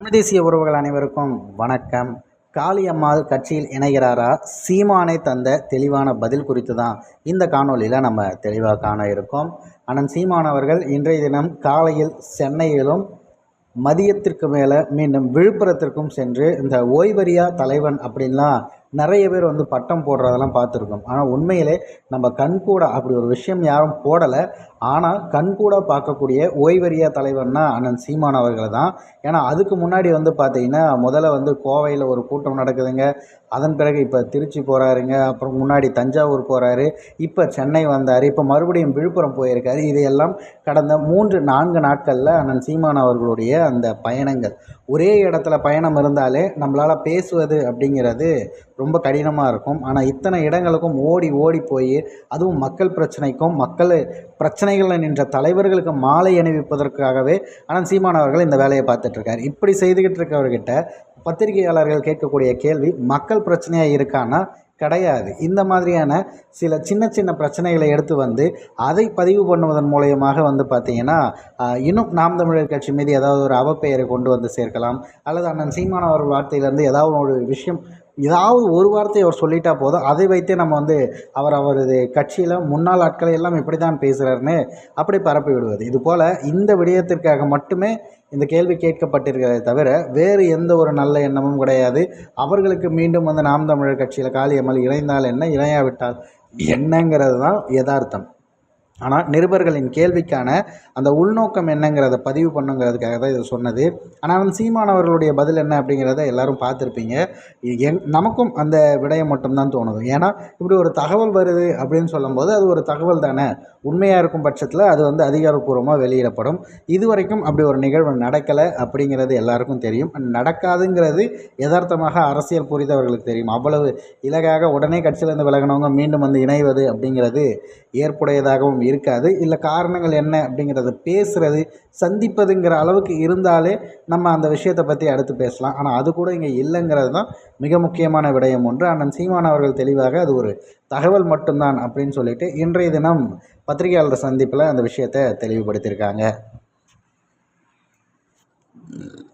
தமிழ் தேசிய உறவுகள் அனைவருக்கும் வணக்கம். காளியம்மாள் கட்சியில் இணைகிறாரா? சீமானை தந்த தெளிவான பதில் குறித்து தான் இந்த காணொலியில் நம்ம தெளிவாக காண இருக்கோம். அண்ணன் சீமான் அவர்கள் இன்றைய தினம் காலையில் சென்னையிலும் மதியத்திற்கு மேலே மீண்டும் விழுப்புரத்திற்கும் சென்று இந்த ஓய்வறியா தலைவன் அப்படின்லாம் நிறைய பேர் வந்து பட்டம் போடுறதெல்லாம் பார்த்துருக்கோம். ஆனால் உண்மையிலே நம்ம கண்கூட அப்படி ஒரு விஷயம் யாரும் போடலை. ஆனால் கண்கூட பார்க்கக்கூடிய ஓய்வறியா தலைவர்னா அண்ணன் சீமான் அவர்கள் தான். ஏன்னா அதுக்கு முன்னாடி வந்து பார்த்தீங்கன்னா முதல்ல வந்து கோவையில் ஒரு கூட்டம் நடக்குதுங்க. அதன் பிறகு இப்போ திருச்சி போகிறாருங்க அப்புறம் முன்னாடி தஞ்சாவூர் போகிறாரு இப்போ சென்னை வந்தார். இப்போ மறுபடியும் விழுப்புரம் போயிருக்காரு. இதையெல்லாம் கடந்த மூன்று நான்கு நாட்களில் அண்ணன் சீமான் அவர்களுடைய அந்த பயணங்கள். ஒரே இடத்துல பயணம் இருந்தாலே நம்மளால் பேசுவது அப்படிங்கிறது ரொம்ப கடினமாக இருக்கும். ஆனால் இத்தனை இடங்களுக்கும் ஓடி ஓடி போய் அதுவும் மக்கள் பிரச்சனைக்கும் மக்கள் பிரச்சனைகளில் நின்ற தலைவர்களுக்கு மாலை அணிவிப்பதற்காகவே ஆனால் சீமான் அவர்கள் இந்த வேலையை பார்த்துட்ருக்காரு. இப்படி செய்துக்கிட்டு இருக்கவர்கிட்ட பத்திரிகையாளர்கள் கேட்கக்கூடிய கேள்வி மக்கள் பிரச்சனையாக இருக்கான்னா கிடையாது. இந்த மாதிரியான சில சின்ன சின்ன பிரச்சனைகளை எடுத்து வந்து அதை பதிவு பண்ணுவதன் மூலயமாக வந்து பார்த்திங்கன்னா இன்னும் நாம் தமிழர் கட்சி மீது ஏதாவது ஒரு அவப்பெயரை கொண்டு வந்து சேர்க்கலாம். அல்லது அண்ணன் சீமான் அவர்கள் வார்த்தையிலேருந்து ஏதாவது ஒரு விஷயம் ஏதாவது ஒரு வார்த்தை அவர் சொல்லிட்டா போதும். அதை வைத்தே நம்ம வந்து அவர் அவரது கட்சியில் முன்னாள் ஆட்களை எல்லாம் இப்படி தான் பேசுகிறாருன்னு அப்படி பரப்பி விடுவது. இதுபோல் இந்த விடயத்திற்காக மட்டுமே இந்த கேள்வி கேட்கப்பட்டிருக்கிறதை தவிர வேறு எந்த ஒரு நல்ல எண்ணமும் கிடையாது. அவர்களுக்கு மீண்டும் வந்து நாம் தமிழர் கட்சியில் காளியம்மல் இணைந்தால் என்ன இணையாவிட்டால் என்னங்கிறது தான் யதார்த்தம். ஆனால் நிருபர்களின் கேள்விக்கான அந்த உள்நோக்கம் என்னங்கிறத பதிவு பண்ணுங்கிறதுக்காக தான் இதை சொன்னது. ஆனால் வந்து சீமான் அவர்களுடைய பதில் என்ன அப்படிங்கிறத எல்லாரும் பார்த்துருப்பீங்க. எங் நமக்கும் அந்த விடயம் மட்டும்தான் தோணுது. ஏன்னா இப்படி ஒரு தகவல் வருது அப்படின்னு சொல்லும்போது அது ஒரு தகவல் தானே. உண்மையாக இருக்கும் பட்சத்தில் அது வந்து அதிகாரப்பூர்வமாக வெளியிடப்படும். இதுவரைக்கும் அப்படி ஒரு நிகழ்வு நடக்கலை அப்படிங்கிறது எல்லாருக்கும் தெரியும். நடக்காதுங்கிறது யதார்த்தமாக அரசியல் புரிந்தவர்களுக்கு தெரியும். அவ்வளவு இலகாக உடனே கட்சியிலேருந்து விலகினவங்க மீண்டும் வந்து இணைவது அப்படிங்கிறது ஏற்புடையதாகவும் இருக்காது. இல்லை காரணங்கள் என்ன அப்படிங்கிறத பேசுகிறது சந்திப்பதுங்கிற அளவுக்கு இருந்தாலே நம்ம அந்த விஷயத்தை பற்றி அடுத்து பேசலாம். ஆனால் அது கூட இங்கே இல்லைங்கிறது தான் மிக முக்கியமான விடயம் ஒன்று. அண்ணன் சீமான் அவர்கள் தெளிவாக அது ஒரு தகவல் மட்டும்தான் அப்படின்னு சொல்லிட்டு இன்றைய தினம் பத்திரிகையாளர் சந்திப்பில் அந்த விஷயத்தை தெளிவுபடுத்தியிருக்காங்க.